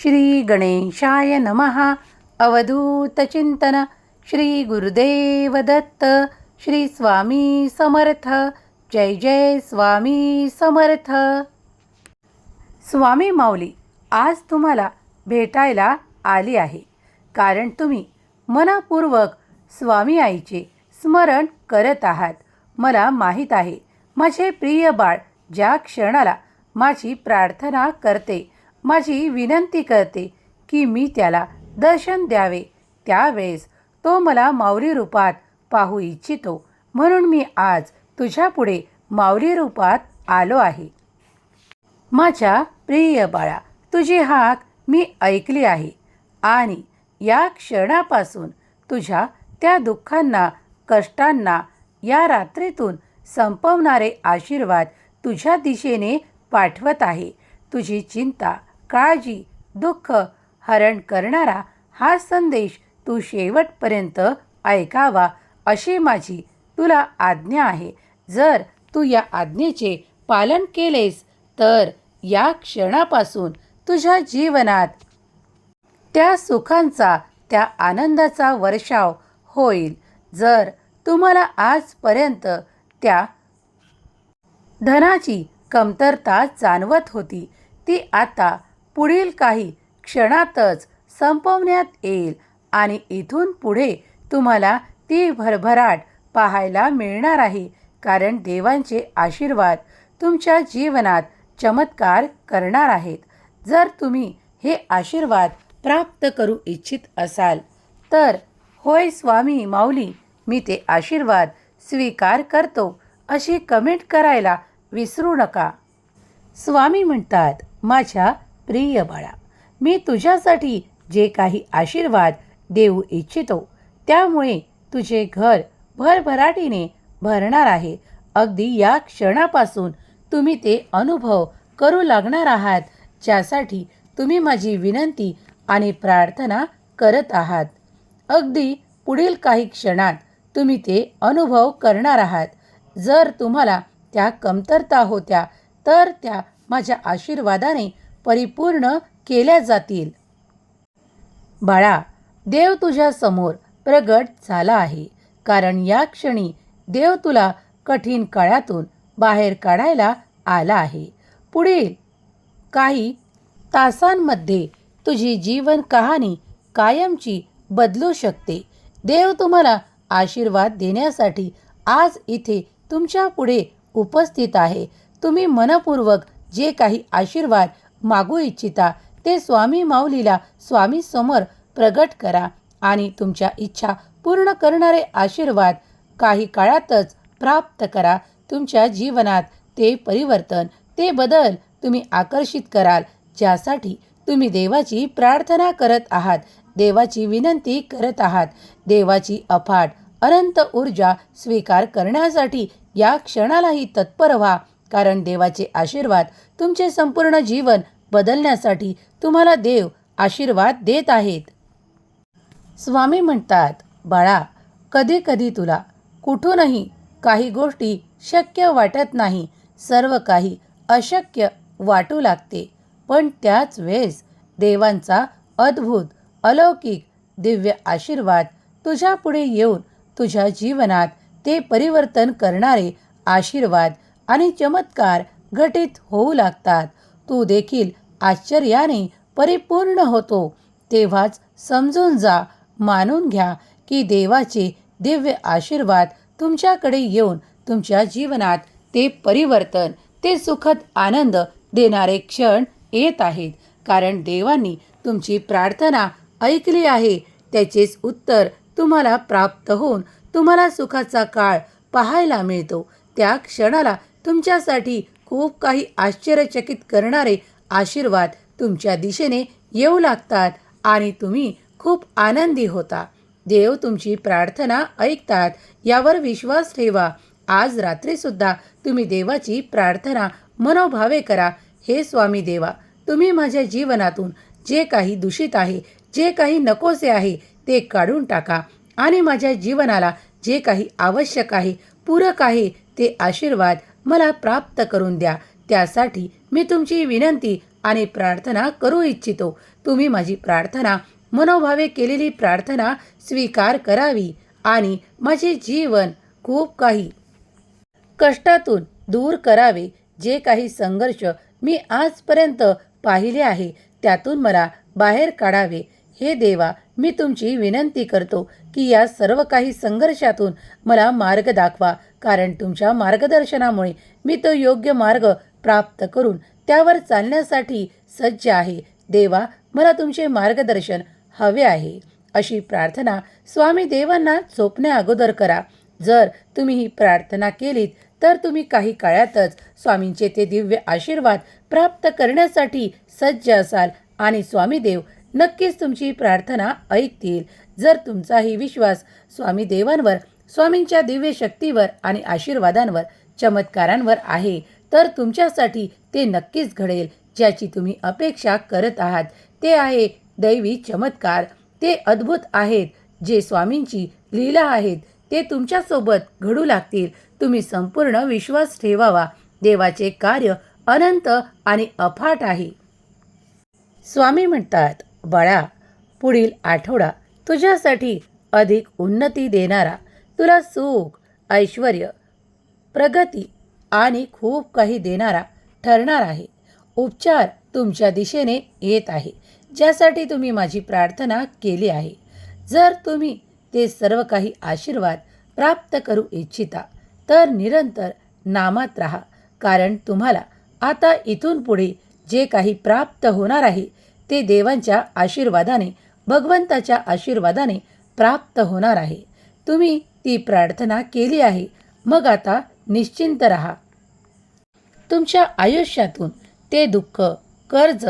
श्री गणेशाय नमः अवधूतचिंतन श्री गुरुदेव दत्त. श्री स्वामी समर्थ. जय जय स्वामी समर्थ. स्वामी माऊली आज तुम्हाला भेटायला आली आहे. कारण तुम्ही मनापूर्वक स्वामी आईचे स्मरण करत आहात. मला माहीत आहे माझे प्रिय बाळ ज्या क्षणाला माझी प्रार्थना करते माझी विनंती करते की मी त्याला दर्शन द्यावे. त्यावेळेस तो मला माऊली रूपात पाहू इच्छितो. म्हणून मी आज तुझ्यापुढे माऊली रूपात आलो आहे. माझ्या प्रिय बाळा तुझी हाक मी ऐकली आहे आणि या क्षणापासून तुझ्या त्या दुःखांना कष्टांना या रात्रीतून संपवणारे आशीर्वाद तुझ्या दिशेने पाठवत आहे. तुझी चिंता काळजी दुःख हरण करणारा हा संदेश तू शेवटपर्यंत ऐकावा अशी माझी तुला आज्ञा आहे. जर तू या आज्ञेचे पालन केलेस तर या क्षणापासून तुझ्या जीवनात त्या सुखांचा त्या आनंदाचा वर्षाव होईल. जर तुम्हाला आजपर्यंत त्या धनाची कमतरता जाणवत होती ती आता पुढील काही क्षणातच संपवण्यात येईल आणि इथून पुढे तुम्हाला ती भरभराट पाहायला मिळणार आहे. कारण देवांचे आशीर्वाद तुमच्या जीवनात चमत्कार करणार आहेत. जर तुम्ही हे आशीर्वाद प्राप्त करू इच्छित असाल तर होय स्वामी माऊली मी ते आशीर्वाद स्वीकार करतो अशी कमेंट करायला विसरू नका. स्वामी म्हणतात माझ्या प्रिय बाळा मी तुझ्यासाठी जे काही आशीर्वाद देऊ इच्छितो त्यामुळे तुझे घर भरभराटीने भरणार आहे. अगदी या क्षणापासून तुम्ही ते अनुभव करू लागणार आहात ज्यासाठी तुम्ही माझी विनंती आणि प्रार्थना करत आहात. अगदी पुढील काही क्षणात तुम्ही ते अनुभव करणार आहात. जर तुम्हाला त्या कमतरता होत्या तर त्या माझ्या आशीर्वादाने परिपूर्ण केल्या जातील. बाळा देव तुझ्या समोर प्रगट झाला आहे. कारण या क्षणी देव तुला कठीण काळातून बाहेर काढायला आला आहे. पुढील काही तासांमध्ये तुझी जीवन कहाणी कायमची बदलू शकते. देव तुम्हाला आशीर्वाद देण्यासाठी आज इथे तुमच्यापुढे उपस्थित आहे. तुम्ही मनपूर्वक जे काही आशीर्वाद मागू इच्छिता ते स्वामी माऊलीला स्वामी समोर प्रगट करा आणि तुमच्या इच्छा पूर्ण करणारे आशीर्वाद काही काळातच प्राप्त करा. तुमच्या जीवनात ते परिवर्तन ते बदल तुम्ही आकर्षित कराल ज्यासाठी तुम्ही देवाची प्रार्थना करत आहात देवाची विनंती करत आहात. देवाची अफाट अनंत ऊर्जा स्वीकार करण्यासाठी या क्षणालाही तत्पर व्हा. कारण देवाचे आशीर्वाद तुमचे संपूर्ण जीवन बदलण्यासाठी तुम्हाला देव आशीर्वाद देत आहेत. स्वामी म्हणतात बाळा कधी कधी तुला कुठूनही काही गोष्टी शक्य वाटत नाही. सर्व काही अशक्य वाटू लागते. पण त्याच वेळेस देवांचा अद्भुत अलौकिक दिव्य आशीर्वाद तुझ्यापुढे येऊन तुझ्या जीवनात ते परिवर्तन करणारे आशीर्वाद आणि चमत्कार घटित होऊ लागतात. तू देखील आश्चर्याने परिपूर्ण होतो. तेव्हाच समजून जा मानून घ्या की देवाचे दिव्य आशीर्वाद तुमच्याकडे येऊन तुमच्या जीवनात ते परिवर्तन ते सुखद आनंद देणारे क्षण येत आहेत. कारण देवांनी तुमची प्रार्थना ऐकली आहे. त्याचेच उत्तर तुम्हाला प्राप्त होऊन तुम्हाला सुखाचा काळ पाहायला मिळतो. त्या क्षणाला तुमच्यासाठी खूप काही आश्चर्यचकित करणारे आशीर्वाद तुमच्या दिशेने येऊ लागतात आणि तुम्ही खूप आनंदी होता. देव तुमची प्रार्थना ऐकतात. यावर विश्वास ठेवा. आज रात्रीसुद्धा तुम्ही देवाची प्रार्थना मनोभावे करा. हे स्वामी देवा तुम्ही माझ्या जीवनातून जे काही दूषित आहे जे काही नकोसे आहे ते काढून टाका आणि माझ्या जीवनाला जे काही आवश्यक आहे पूरक आहे ते आशीर्वाद मला प्राप्त करून द्या. त्यासाठी मी तुमची विनंती आणि प्रार्थना करू इच्छितो. तुम्ही माझी प्रार्थना मनोभावे केलेली प्रार्थना स्वीकार करावी आणि माझे जीवन खूप काही कष्टातून दूर करावे. जे काही संघर्ष मी आजपर्यंत पाहिले आहे त्यातून मला बाहेर काढावे. हे देवा मी तुमची विनंती करतो की या सर्व काही संघर्षातून मला मार्ग दाखवा. कारण तुमच्या मार्गदर्शनामुळे मी तो योग्य मार्ग प्राप्त करून त्यावर चालण्यासाठी सज्ज आहे. देवा मला तुमचे मार्गदर्शन हवे आहे. अशी प्रार्थना स्वामी देवांना झोपण्या अगोदर करा. जर तुम्ही ही प्रार्थना केलीत तर तुम्ही काही काळातच स्वामींचे ते दिव्य आशीर्वाद प्राप्त करण्यासाठी सज्ज असाल आणि स्वामी देव नक्कीच तुमची प्रार्थना ऐकतील. जर तुमचाही विश्वास स्वामी देवांवर स्वामींच्या दिव्य शक्तीवर आणि आशीर्वादांवर चमत्कारांवर आहे. तर तुमच्यासाठी ते नक्कीच घडेल ज्याची तुम्ही अपेक्षा करत आहात. ते आहे दैवी चमत्कार. ते अद्भुत आहेत जे स्वामींची लीला आहेत. ते तुमच्यासोबत घडू लागतील. तुम्ही संपूर्ण विश्वास ठेवावा. देवाचे कार्य अनंत आणि अफाट आहे. स्वामी म्हणतात बाळा पुढील आठवडा तुझ्यासाठी अधिक उन्नती देणारा तुला सुख ऐश्वर प्रगती आणि खूप काही देणारा ठरणार आहे. उपचार तुमच्या दिशेने येत आहे ज्यासाठी तुम्ही माझी प्रार्थना केली आहे. जर तुम्ही ते सर्व काही आशीर्वाद प्राप्त करू इच्छिता तर निरंतर नामात राहा कारण तुम्हाला आता इथून पुढे जे काही प्राप्त होणार आहे ते देवांच्या आशीर्वादाने भगवंताच्या आशीर्वादाने प्राप्त होणार आहे. तुम्ही ती प्रार्थना केली आहे. मग आता निश्चिंत रहा. तुमच्या आयुष्यातून ते दुःख कर्ज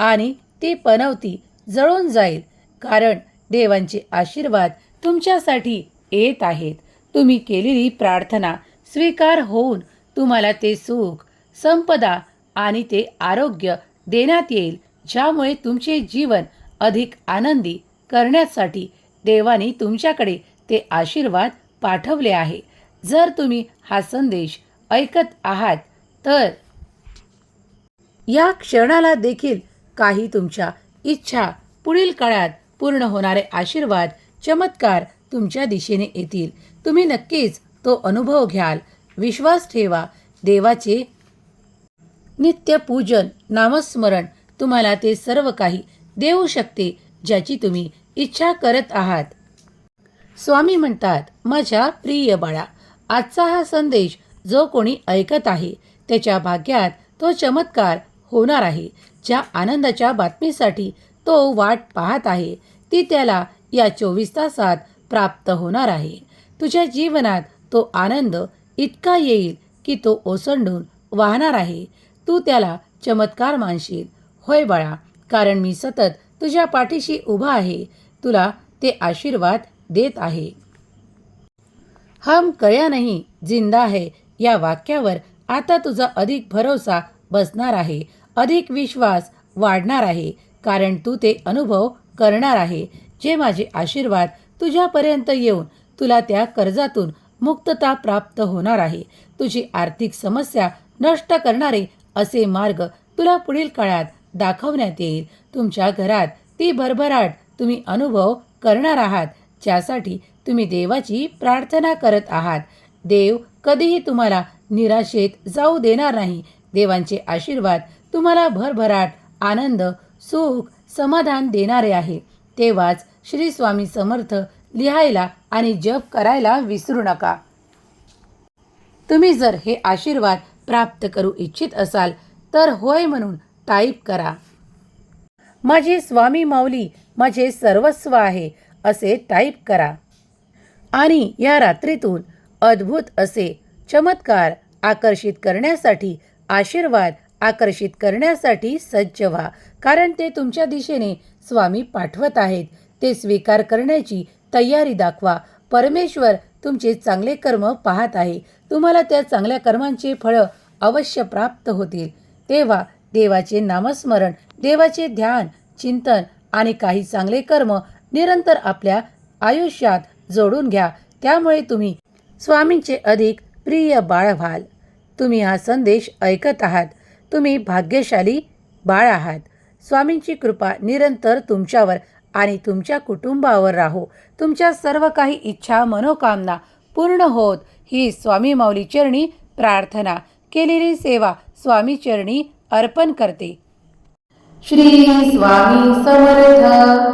आणि ती पनवती जळून जाईल. कारण देवांचे आशीर्वाद तुमच्यासाठी येत आहेत. तुम्ही केलेली प्रार्थना स्वीकार होऊन तुम्हाला ते सुख संपदा आणि ते आरोग्य देण्यात येईल ज्यामुळे तुमचे जीवन अधिक आनंदी करण्यासाठी देवाने तुमच्याकडे ते आशीर्वाद पाठवले आहे. जर तुम्ही हा संदेश ऐकत आहात तर या क्षणाला देखील काही तुमच्या इच्छा पुढील काळात पूर्ण होणारे आशीर्वाद चमत्कार तुमच्या दिशेने येतील. तुम्ही नक्कीच तो अनुभव घ्याल. विश्वास ठेवा. देवाचे नित्य पूजन नामस्मरण तुम्हाला ते सर्व काही देऊ शकते ज्याची तुम्ही इच्छा करत आहात. स्वामी म्हणतात माझ्या प्रिय बाळा आजचा हा संदेश जो कोणी ऐकत आहे त्याच्या भाग्यात तो चमत्कार होणार आहे. ज्या आनंदाच्या बातमीसाठी तो वाट पाहत आहे ती त्याला या चोवीस तासात प्राप्त होणार आहे. तुझ्या जीवनात तो आनंद इतका येईल की तो ओसंडून वाहणार आहे. तू त्याला चमत्कार मानशील. होय बाळा कारण मी सतत तुझ्या पाठीशी उभा आहे. तुला ते आशीर्वाद देत आहे. हम कया नाही जिंदा है. या वाक्यावर आता तुझा अधिक भरोसा बसणार आहे. अधिक विश्वास वाढणार आहे. कारण तू ते अनुभव करणार आहे. जे माझे आशीर्वाद तुझ्यापर्यंत येऊन तुला त्या कर्जातून मुक्तता प्राप्त होणार आहे. तुझी आर्थिक समस्या नष्ट करणारे असे मार्ग तुला पुढील काळात दाखवण्यात येईल. तुमच्या घरात ती भरभराट तुम्ही अनुभव करणार आहात. ज्यासाठी तुम्ही देवाची प्रार्थना करत आहात. देव कधीही तुम्हाला निराशेत जाऊ देणार नाही. देवांचे आशीर्वाद तुम्हाला भरभराट आनंद सुख समाधान देणारे आहे. तेव्हाच श्री स्वामी समर्थ लिहायला आणि जप करायला विसरू नका. तुम्ही जर हे आशीर्वाद प्राप्त करू इच्छित असाल तर होय म्हणून टाईप करा. माझे स्वामी माऊली माझे सर्वस्व आहे. असे टाईप करा. आणि या रात्रीतून अद्भुत असे चमत्कार आकर्षित करण्यासाठी आशीर्वाद आकर्षित करण्यासाठी सज्ज व्हा. कारण ते तुमच्या दिशेने स्वामी पाठवत आहेत. ते स्वीकार करण्याची तयारी दाखवा. परमेश्वर तुमचे चांगले कर्म पाहत आहे. तुम्हाला त्या चांगल्या कर्मांचे फळं अवश्य प्राप्त होतील. तेव्हा देवाचे नामस्मरण देवाचे ध्यान चिंतन आणि काही चांगले कर्म निरंतर आपल्या आयुष्यात जोडून घ्या. त्यामुळे तुम्ही स्वामींचे अधिक प्रिय बाळ व्हाल. तुम्ही हा संदेश ऐकत आहात. तुम्ही भाग्यशाली बाळ आहात. स्वामींची कृपा निरंतर तुमच्यावर आणि तुमच्या कुटुंबावर राहो. तुमच्या सर्व काही इच्छा मनोकामना पूर्ण होत ही स्वामी माऊली चरणी प्रार्थना केलेली सेवा स्वामी चरणी अर्पण करते. श्री स्वामी समर्थ.